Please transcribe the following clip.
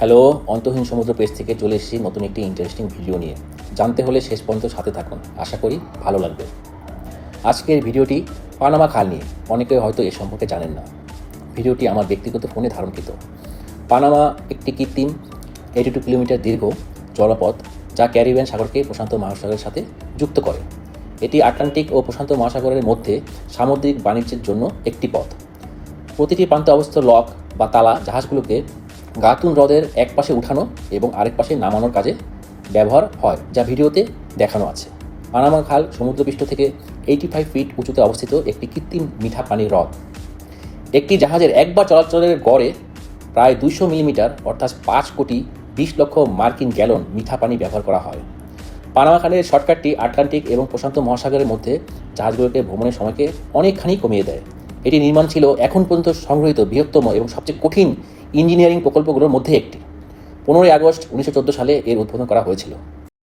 Hello, অন্তহীন সমুদ্র page থেকে চলে এসেছি নতুন একটি ইন্টারেস্টিং ভিডিও নিয়ে। জানতে হলে শেষ পর্যন্ত সাথে থাকুন। আশা করি ভালো লাগবে। আজকের ভিডিওটি পানামা খাল নিয়ে। অনেকে হয়তো এ সম্পর্কে জানেন না। ভিডিওটি আমার ব্যক্তিগত ফোনে ধারণকৃত। পানামা একটি কৃত্রিম এইটি টু কিলোমিটার দীর্ঘ জলপথ যা ক্যারিবিয়ান সাগরকে প্রশান্ত মহাসাগরের সাথে যুক্ত করে। এটি আটলান্টিক ও প্রশান্ত মহাসাগরের মধ্যে সামুদ্রিক বাণিজ্যের জন্য একটি পথ। প্রতিটি প্রান্তে অবস্থিত লক বা তালা জাহাজগুলোকে গাতুন হ্রদের এক পাশে উঠানো এবং আরেক পাশে নামানোর কাজে ব্যবহার হয়, যা ভিডিওতে দেখানো আছে। পানামা খাল সমুদ্রপৃষ্ঠ থেকে এইটি ফাইভ ফিট উঁচুতে অবস্থিত একটি কৃত্রিম মিঠা পানির হ্রদ। একটি জাহাজের একবার চলাচলের গড়ে প্রায় দুইশো মিলিমিটার, অর্থাৎ পাঁচ কোটি বিশ লক্ষ মার্কিন গ্যালন মিঠা পানি ব্যবহার করা হয়। পানামা খালের শর্টকাটটি আটলান্টিক এবং প্রশান্ত মহাসাগরের মধ্যে জাহাজগুলোকে ভ্রমণের সময়কে অনেকখানি কমিয়ে দেয়। এটি নির্মাণ ছিল এখন পর্যন্ত সংগৃহীত বৃহত্তম এবং সবচেয়ে কঠিন ইঞ্জিনিয়ারিং প্রকল্পগুলোর মধ্যে একটি। পনেরোই আগস্ট উনিশশো চোদ্দ সালে এর উদ্বোধন করা হয়েছিল।